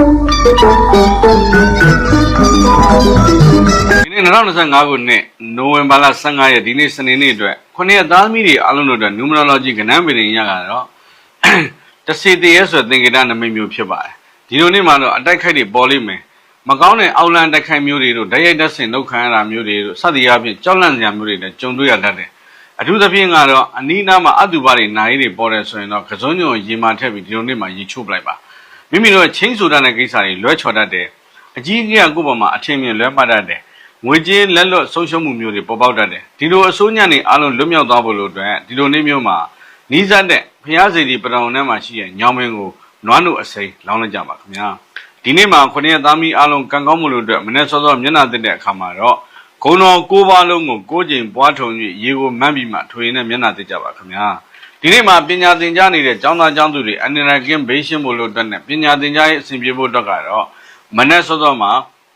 ဒီနေ့2025ခုနှစ်နိုဝင်ဘာလ15ရက်ဒီနေ့စနေနေ့အတွက်ခုနှစ်ရက်သားသမီးတွေအားလုံးတို့အတွက် numerology ကဏ္ဍပင်ရရကတော့တစီတရဲဆိုတဲ့သင်္ကေတနမိတ်မျိုးဖြစ်ပါတယ်ဒီလိုနေ့မှာတော့အတိုက်ခိုက်တွေပေါ်လိမ့်မယ်မကောင်းတဲ့အောက်လန်တိုက်ခိုက်မျိုးတွေတို့ဓာတ်ရိုက်ဓာတ်ဆင်လောက်ခံရတာမျိုးတွေတို့စသည်အားဖြင့်ကြောက်လန့်စရာမျိုးတွေလည်းကြုံတွေ့ရတတ်တယ်အထူးသဖြင့်ကတော့အနီးနားမှာအတုပါတွေနိုင်တွေပေါ်တယ်ဆိုရင်တော့ကစုံညုံရေမာထက်ပြီးဒီလိုနေ့မှာရေချိုးပလိုက်ပါ မိမိတို့ချင်းဆိုတာတဲ့ကိစ္စတွေလွဲချော်တတ်တယ်အကြီးကြီးကကိုယ့်ဘက်မှာအထင်မြင်လွဲမှတ်တတ်တယ်ငွေကြေးလက်လွတ်ဆုံးရှုံးမှုမျိုးတွေပေါ်ပေါက်တတ်တယ်ဒီလိုအစိုးညံ့နေအားလုံးလွတ်မြောက်သွားဖို့လို့အတွက်ဒီလိုနေ့မျိုးမှာနီးစပ်တဲ့ဖျားစီဒီပတောင်ထဲမှာရှိတဲ့ညောင်မင်းကိုနွားနုအစိမ်းလောင်းလိုက်ကြပါခင်ဗျာဒီနေ့မှာခုနှစ်ရက်သားမီးအားလုံးကံကောင်းမှုလို့အတွက်မနေ့စောစောမျက်နှာတက်တဲ့အခါမှာတော့ဂုံတော်၉ပါးလုံးကို၉ချိန်ပွားထုံ၍ရေကိုမှန်းပြီးမှထွေနဲ့မျက်နှာတက်ကြပါခင်ဗျာ ဒီနေ့မှာပညာသင်ကြားနေတဲ့ကျောင်းသားကျောင်းသူတွေအနေနဲ့ကင်းဘေးရှင်းဖို့လို့အတွက်နဲ့ပညာသင်ကြားရေးအဆင်ပြေဖို့အတွက်ကတော့မနေ့စောစောမှာ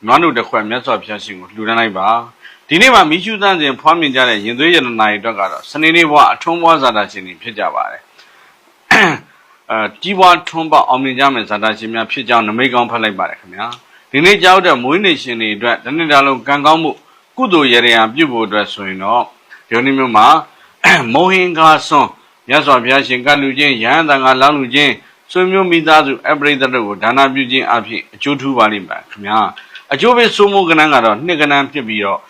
နွားနုတစ်ခွက်မြတ်စွာဘုရားရှင်ကိုလှူဒန်းလိုက်ပါဒီနေ့မှာမိရှုသန့်စဉ်ဖွားမြင်ကြတဲ့ရင်သွေးရတနာတွေအတွက်ကတော့စနေနေ့ဘဝအထုံးဘဝဇာတာရှင်တွေဖြစ်ကြပါတယ်အဲကြီးပွားထွန်းပေါက်အောင်မြင်ကြမယ်ဇာတာရှင်များဖြစ်ကြောင်းနမိတ်ကောင်းဖတ်လိုက်ပါတယ်ခင်ဗျာဒီနေ့ကြောက်တဲ့မွေးနေ့ရှင်တွေအတွက်တနေ့တာလုံးကံကောင်းမှုကုသိုလ်ရရန်ပြုဖို့အတွက်ဆိုရင်တော့ဒီနေ့မျိုးမှာမုံဟင်္ဂါဆွန် မြတ်စွာဘုရားရှင်ကလူချင်းရဟန်းတန်ခါလောင်းလူချင်းဆွေမျိုးမိသားစုအပရိသတ်တို့ကိုဒါနပြုခြင်းအဖြစ်အကျိုးထူးပါလိမ့်မယ်ခင်ဗျာအကျိုးပေးစိုးမိုးကဏ္ဍကတော့နှစ်ကဏ္ဍဖြစ်ပြီးတော့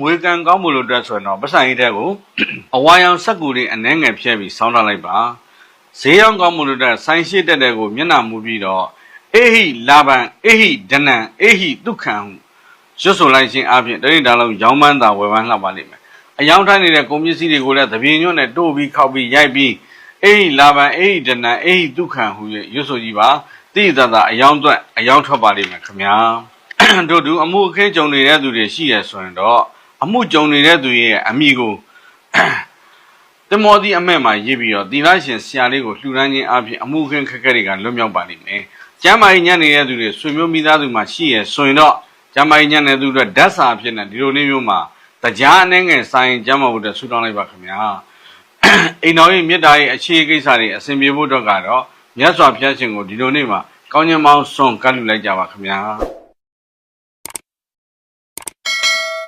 ငွေကံကောင်းမှုလို့အတွက်ဆိုရင်တော့ပတ်စံရည်တဲ့ကိုအဝါရောင်စက်ကူတွေအနှဲငယ်ဖြဲပြီးစောင်းထားလိုက်ပါဈေးရောင်းကောင်းမှုလို့တဲ့ဆိုင်ရှိတက်တဲ့ကိုမျက်နှာမူပြီးတော့အေဟိလာဘံအေဟိဒနံအေဟိဒုက္ခံဟုရွတ်ဆိုလိုက်ခြင်းအပြင်တရိတာလုံးရောင်းမန်းတာဝယ်ပန်းလှပါလိမ့်မယ် အယောင်ထိုင်းနေတဲ့ကုန်ပစ္စည်းတွေကိုလည်းသပြေညွန့်နဲ့တို့ပြီးခောက်ပြီးရိုက်ပြီးအေဟိလာဘံအေဟိဒနံအေဟိဒုက္ခံဟုရွတ်ဆိုကြည့်ပါတိတတအယောင်အတွက်အယောင်ထွက်ပါလိမ့်မယ်ခင်ဗျာတို့တူအမှုအခင်းကြုံနေတဲ့သူတွေရှိရဆိုရင်တော့အမှုကြုံနေတဲ့သူရဲ့အမိကိုတမောဒီအမဲမှာရေးပြီးတော့သီလရှင်ဆရာလေးကိုလှူဒန်းခြင်းအပြင်အမှုခင်းခက်ခဲတွေကလွတ်မြောက်ပါလိမ့်မယ်။ကျမ်းမာရေးညံ့နေတဲ့သူတွေဆွေမျိုးမိသားစုမှာရှိရဆိုရင်တော့ကျမ်းမာရေးညံ့တဲ့သူတွေဓာတ်စာအဖြစ်နဲ့ဒီလိုနေ့မျိုးမှာ တရားအနေငယ်ဆိုင်ကျမ်းမာဖို့အတွက်ဆုတောင်းလိုက်ပါခင်ဗျာ။အိမ်တော်ရဲ့မေတ္တာရဲ့အခြေကိစ္စတွေအစဉ်ပြေဖို့အတွက်ကတော့မြတ်စွာဘုရားရှင်ကိုဒီလိုနေ့မှာကောင်းကျင်မောင်းဆွန်ကတ်လူလိုက်ကြပါခင်ဗျာ။